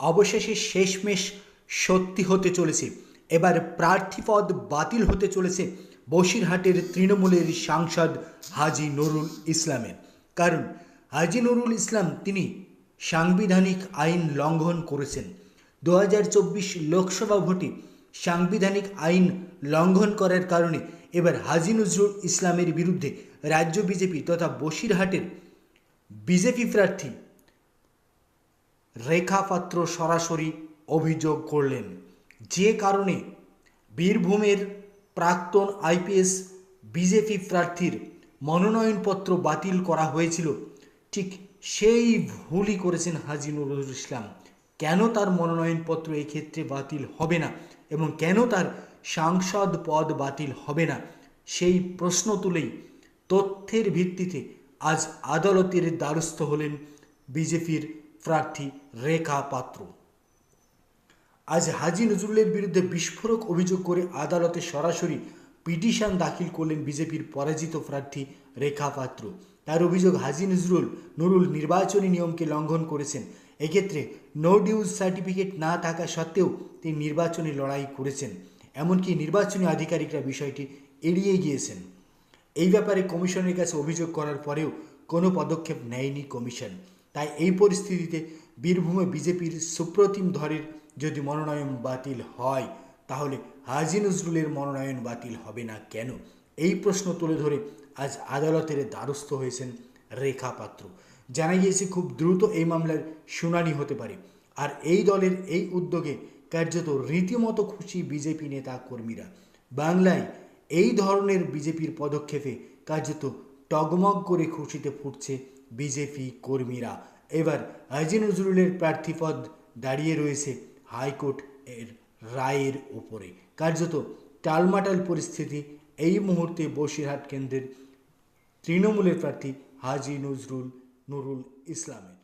অবশেষে শেষমেশ সত্যি হতে চলেছে। এবার প্রার্থীপদ বাতিল হতে চলেছে বসিরহাটের তৃণমূলের সাংসদ হাজি নুরুল ইসলামের। কারণ, হাজি নুরুল ইসলাম তিনি সাংবিধানিক আইন লঙ্ঘন করেছেন। দু হাজার চব্বিশ লোকসভা ভোটে সাংবিধানিক আইন লঙ্ঘন করার কারণে এবার হাজি নজরুল ইসলামের বিরুদ্ধে রাজ্য বিজেপি তথা বসিরহাটের বিজেপি প্রার্থী রেখা পাত্র সরাসরি অভিযোগ করলেন। যে কারণে বীরভূমের প্রাক্তন আইপিএস বিজেপি প্রার্থীর মনোনয়নপত্র বাতিল করা হয়েছিল। ঠিক সেই ভুলই করেছেন হাজি নুরুল ইসলাম। কেন তার মনোনয়নপত্র এই ক্ষেত্রে বাতিল হবে না এবং কেন তার সাংসদ পদ বাতিল হবে না, সেই প্রশ্ন তুলেই তথ্যের ভিত্তিতে আজ আদালতের দ্বারস্থ হলেন বিজেপির প্রার্থী রেখা পাত্র। আজ হাজি নজরুলের বিরুদ্ধে বিস্ফোরক অভিযোগ করে আদালতে সরাসরি পিটিশন দাখিল করলেন বিজেপির পরাজিত প্রার্থী রেখা পাত্র। তার অভিযোগ হাজি নজরুল নুরুল নির্বাচনী নিয়মকে লঙ্ঘন করেছেন। এক্ষেত্রে নো ডিউজ সার্টিফিকেট না থাকা সত্ত্বেও তিনি নির্বাচনী লড়াই করেছেন। এমনকি নির্বাচনী আধিকারিকরা বিষয়টি এড়িয়ে গিয়েছেন। এই ব্যাপারে কমিশনের কাছে অভিযোগ করার পরেও কোনো পদক্ষেপ নেয়নি কমিশন। তাই এই পরিস্থিতিতে বীরভূমে বিজেপির সুপ্রতিম ধরের যদি মনোনয়ন বাতিল হয়, তাহলে হাজি নজরুলের মনোনয়ন বাতিল হবে না কেন? এই প্রশ্ন তুলে ধরে আজ আদালতের দ্বারস্থ হয়েছেন রেখা পাত্র। জানা গিয়েছে খুব দ্রুত এই মামলার শুনানি হতে পারে। আর এই দলের এই উদ্যোগে কার্যত রীতিমতো খুশি বিজেপি নেতা কর্মীরা। বাংলায় এই ধরনের বিজেপির পদক্ষেপে কার্যত টগমগ করে খুশিতে ফুটছে বিজেপি কর্মীরা। এবার হাজি নজরুলের প্রার্থীপদ দাঁড়িয়ে রয়েছে হাইকোর্ট এর রায়ের ওপরে কার্যত টালমাটাল পরিস্থিতি এই মুহূর্তে বসিরহাট কেন্দ্রের তৃণমূলের প্রার্থী হাজি নজরুল নুরুল ইসলামের।